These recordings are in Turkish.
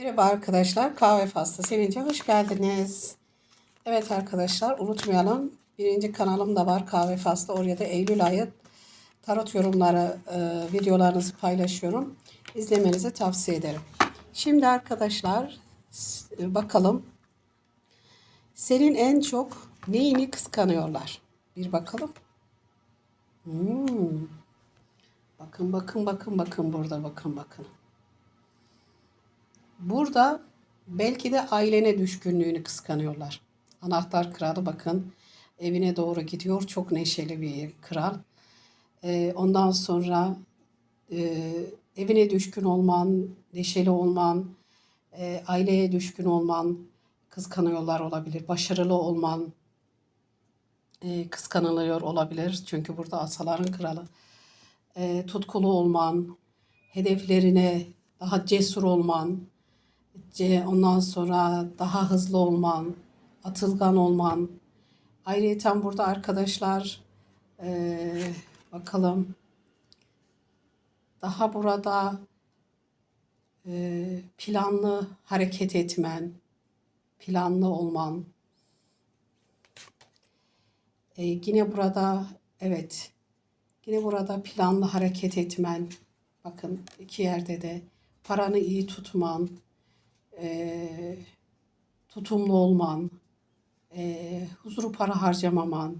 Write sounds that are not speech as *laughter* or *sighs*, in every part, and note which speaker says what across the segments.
Speaker 1: Merhaba arkadaşlar. Kahve Faslı Sevinç'e hoş geldiniz. Evet arkadaşlar unutmayalım. Birinci kanalım da var Kahve Faslı. Oraya da Eylül ayı tarot yorumları e, videolarınızı paylaşıyorum. İzlemenizi tavsiye ederim. Şimdi arkadaşlar bakalım. Senin en çok neyini kıskanıyorlar? Bir bakalım. Hmm. Bakın bakın bakın bakın burada bakın bakın. Burada belki de ailene düşkünlüğünü kıskanıyorlar. Anahtar kralı bakın evine doğru gidiyor. Çok neşeli bir kral. Ee, ondan sonra e, evine düşkün olman, neşeli olman, e, aileye düşkün olman kıskanıyorlar olabilir. Başarılı olman e, kıskanılıyor olabilir. Çünkü burada asaların kralı. E, tutkulu olman, hedeflerine daha cesur olman, Ondan sonra daha hızlı olman, atılgan olman. Ayrıca burada arkadaşlar eee, bakalım daha burada eee, planlı hareket etmen, planlı olman. E, yine burada evet yine burada planlı hareket etmen. Bakın iki yerde de paranı iyi tutman, eee, tutumlu olman, eee, huzuru para harcamaman,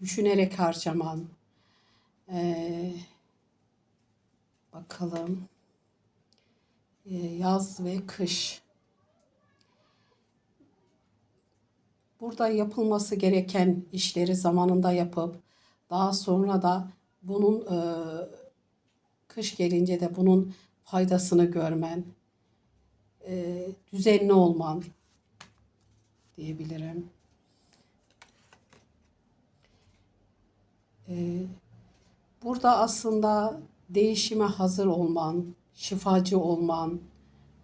Speaker 1: düşünerek harcaman. Eee, bakalım Eee, yaz ve kış. Burada yapılması gereken işleri zamanında yapıp daha sonra da bunun eee, kış gelince de bunun faydasını görmen, eee, düzenli olman diyebilirim. Eee, burada aslında değişime hazır olman, şifacı olman,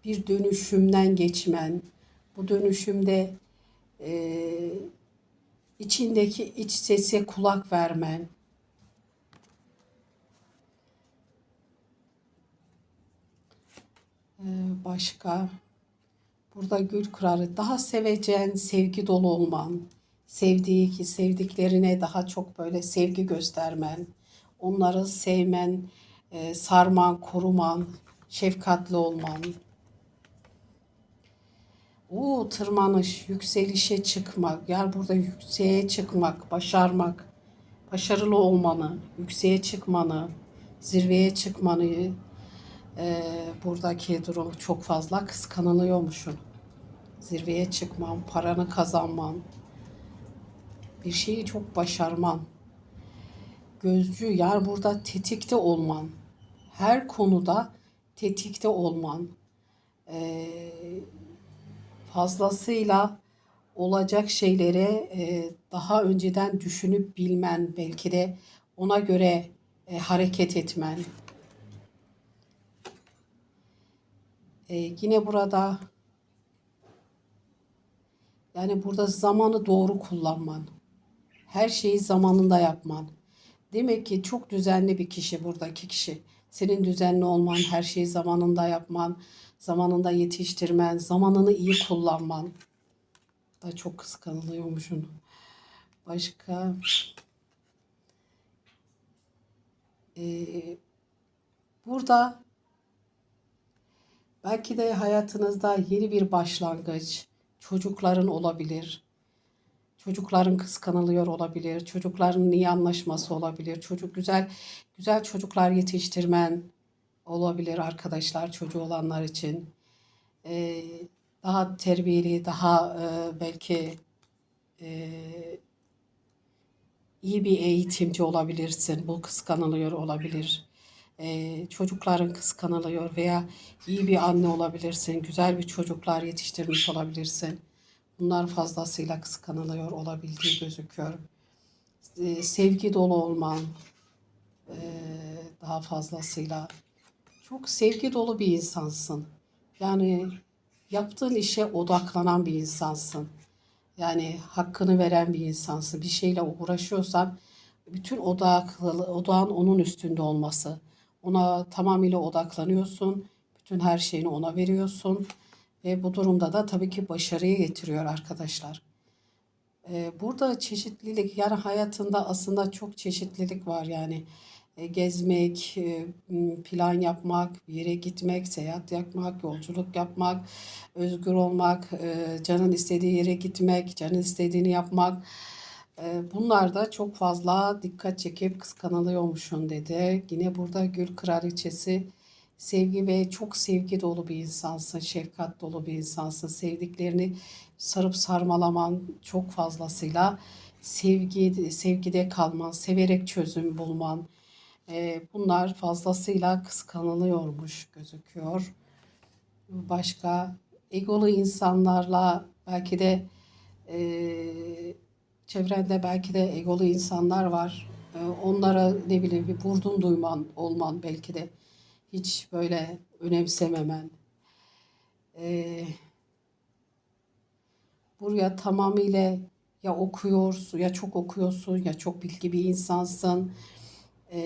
Speaker 1: bir dönüşümden geçmen, bu dönüşümde eee, içindeki iç sese kulak vermen, başka. Burada gül kralı daha sevecen, sevgi dolu olman, sevdiği ki sevdiklerine daha çok böyle sevgi göstermen, onları sevmen, eee, sarman, koruman, şefkatli olman. Oo, tırmanış, yükselişe çıkmak. Yani burada yükseğe çıkmak, başarmak, başarılı olmanı, yükseğe çıkmanı, zirveye çıkmanı eee, buradaki durum çok fazla kıskanılıyormuşsun. Zirveye çıkman, paranı kazanman, bir şeyi çok başarman, gözcü yani burada tetikte olman, her konuda tetikte olman, eee, fazlasıyla olacak şeylere e, daha önceden düşünüp bilmen, belki de ona göre e, hareket etmen. E, yine burada yani burada zamanı doğru kullanman, her şeyi zamanında yapman. Demek ki çok düzenli bir kişi buradaki kişi. Senin düzenli olman, her şeyi zamanında yapman, zamanında yetiştirmen, zamanını iyi kullanman da çok kıskanılıyormuşsun. Başka eee, burada belki de hayatınızda yeni bir başlangıç, çocukların olabilir. Çocukların kıskanılıyor olabilir. Çocukların iyi anlaşması olabilir. Çocuk güzel güzel çocuklar yetiştirmen olabilir arkadaşlar çocuğu olanlar için. Ee, daha terbiyeli, daha e, belki e, iyi bir eğitimci olabilirsin. Bu kıskanılıyor olabilir. Ee, çocukların kıskanılıyor veya iyi bir anne olabilirsin. Güzel bir çocuklar yetiştirmiş olabilirsin. Bunlar fazlasıyla kıskanılıyor olabildiği gözüküyor. Ee, sevgi dolu olman e, daha fazlasıyla. Çok sevgi dolu bir insansın. Yani yaptığın işe odaklanan bir insansın. Yani hakkını veren bir insansın. Bir şeyle uğraşıyorsan bütün odaklı, odağın onun üstünde olması. Ona tamamıyla odaklanıyorsun. Bütün her şeyini ona veriyorsun. Ve bu durumda da tabii ki başarıyı getiriyor arkadaşlar. Ee, Burada çeşitlilik yani hayatında aslında çok çeşitlilik var yani E, gezmek, e, plan yapmak, yere gitmek, seyahat yapmak, yolculuk yapmak, özgür olmak, e, canın istediği yere gitmek, canın istediğini yapmak. Bunlar da çok fazla dikkat çekip kıskanılıyormuşsun dedi. Yine burada Gül Kraliçesi sevgi ve çok sevgi dolu bir insansın, şefkat dolu bir insansın. Sevdiklerini sarıp sarmalaman çok fazlasıyla sevgi sevgide kalman, severek çözüm bulman. bunlar fazlasıyla kıskanılıyormuş gözüküyor. Başka egolu insanlarla belki de e, çevrende belki de egolu insanlar var. E, onlara ne bileyim bir vurdum duyman olman belki de hiç böyle önemsememen. E, buraya tamamıyla ya okuyorsun ya çok okuyorsun ya çok bilgi bir insansın. E,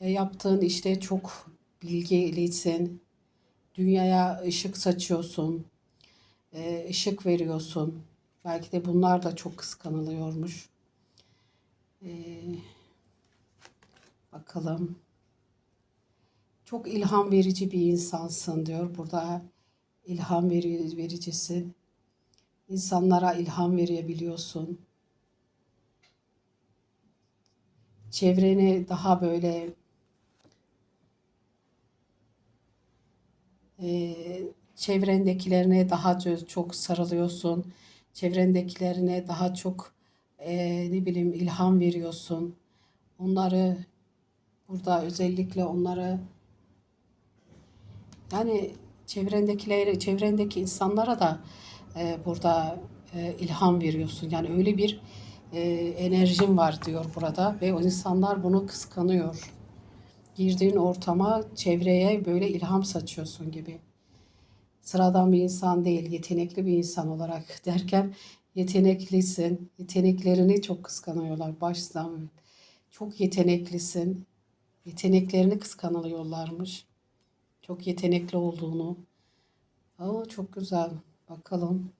Speaker 1: ya yaptığın işte çok bilgilisin. Dünyaya ışık saçıyorsun. e, ışık veriyorsun. Belki de bunlar da çok kıskanılıyormuş. E, bakalım. Çok ilham verici bir insansın diyor. Burada ilham veri, vericisin. İnsanlara ilham verebiliyorsun. Çevreni daha böyle e, çevrendekilerine daha ço- çok sarılıyorsun. Çevrendekilerine daha çok e, ne bileyim ilham veriyorsun. Onları burada özellikle onları yani çevrendekileri, çevrendeki insanlara da e, burada e, ilham veriyorsun. Yani öyle bir e, enerjin var diyor burada ve o insanlar bunu kıskanıyor. Girdiğin ortama, çevreye böyle ilham saçıyorsun gibi. Sıradan bir insan değil, yetenekli bir insan olarak *laughs* derken yeteneklisin. Yeteneklerini çok kıskanıyorlar baştan. Çok yeteneklisin. Yeteneklerini kıskanılıyorlarmış. Çok yetenekli olduğunu. Aa, çok güzel. Bakalım.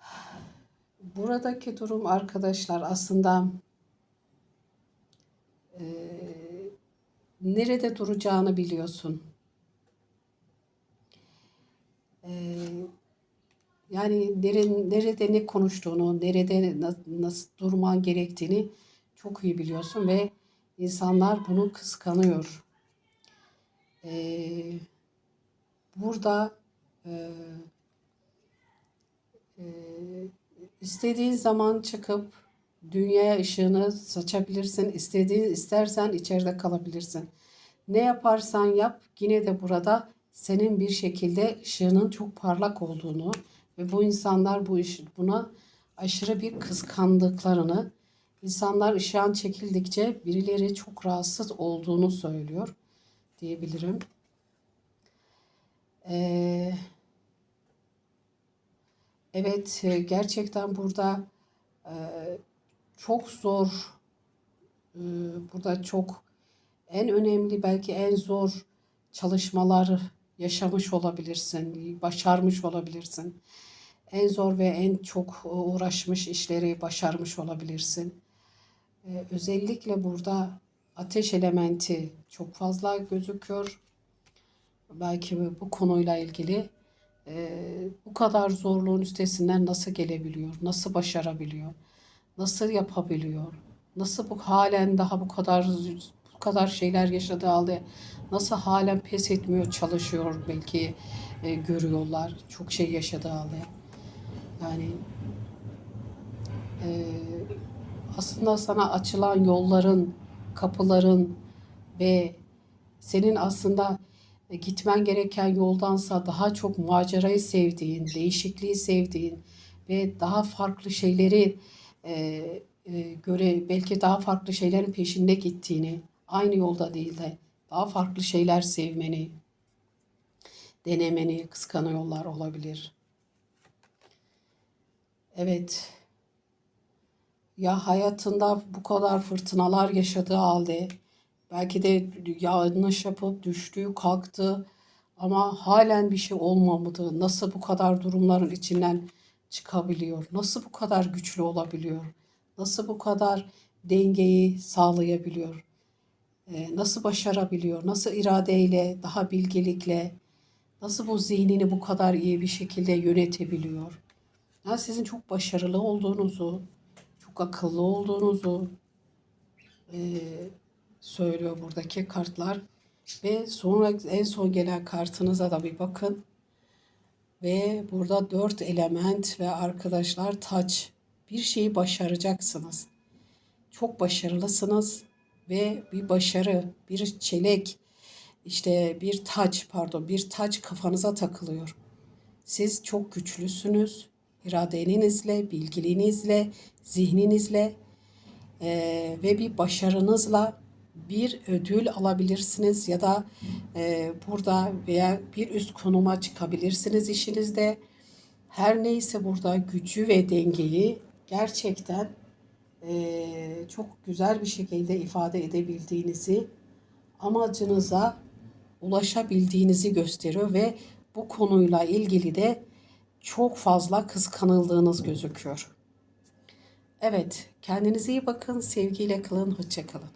Speaker 1: *sighs* Buradaki durum arkadaşlar aslında nerede duracağını biliyorsun. Eee, yani nere- nerede ne konuştuğunu, nerede na- nasıl durman gerektiğini çok iyi biliyorsun ve insanlar bunu kıskanıyor. Eee, burada eee eee, istediğin zaman çıkıp dünyaya ışığını saçabilirsin. İstediğin istersen içeride kalabilirsin. Ne yaparsan yap yine de burada senin bir şekilde ışığının çok parlak olduğunu ve bu insanlar bu iş buna aşırı bir kıskandıklarını insanlar ışığın çekildikçe birileri çok rahatsız olduğunu söylüyor diyebilirim. Ee, evet gerçekten burada e, çok zor e, burada çok en önemli belki en zor çalışmalar yaşamış olabilirsin, başarmış olabilirsin. En zor ve en çok uğraşmış işleri başarmış olabilirsin. Ee, özellikle burada ateş elementi çok fazla gözüküyor. Belki bu konuyla ilgili e, bu kadar zorluğun üstesinden nasıl gelebiliyor, nasıl başarabiliyor, nasıl yapabiliyor, nasıl bu halen daha bu kadar bu kadar şeyler yaşadığı halde nasıl halen pes etmiyor, çalışıyor belki e, görüyorlar çok şey yaşadığı halde. Yani e, aslında sana açılan yolların, kapıların ve senin aslında e, gitmen gereken yoldansa daha çok macerayı sevdiğin, değişikliği sevdiğin ve daha farklı şeyleri göre belki daha farklı şeylerin peşinde gittiğini, aynı yolda değil de daha farklı şeyler sevmeni, denemeni kıskanıyorlar olabilir. Evet, ya hayatında bu kadar fırtınalar yaşadığı halde belki de yanlış yapıp düştü, kalktı ama halen bir şey olmamadı. Nasıl bu kadar durumların içinden çıkabiliyor? Nasıl bu kadar güçlü olabiliyor? Nasıl bu kadar dengeyi sağlayabiliyor? Ee, nasıl başarabiliyor? Nasıl iradeyle, daha bilgelikle, nasıl bu zihnini bu kadar iyi bir şekilde yönetebiliyor? Ya sizin çok başarılı olduğunuzu, çok akıllı olduğunuzu e, söylüyor buradaki kartlar. Ve sonra en son gelen kartınıza da bir bakın. Ve burada dört element ve arkadaşlar taç. Bir şeyi başaracaksınız. Çok başarılısınız ve bir başarı, bir çelek, işte bir taç pardon bir taç kafanıza takılıyor. Siz çok güçlüsünüz. İradenizle, bilgiliğinizle, zihninizle eee, ve bir başarınızla bir ödül alabilirsiniz ya da eee, burada veya bir üst konuma çıkabilirsiniz işinizde. Her neyse burada gücü ve dengeyi gerçekten eee, çok güzel bir şekilde ifade edebildiğinizi, amacınıza ulaşabildiğinizi gösteriyor ve bu konuyla ilgili de çok fazla kıskanıldığınız gözüküyor. Evet, kendinize iyi bakın, sevgiyle kalın, hoşça kalın.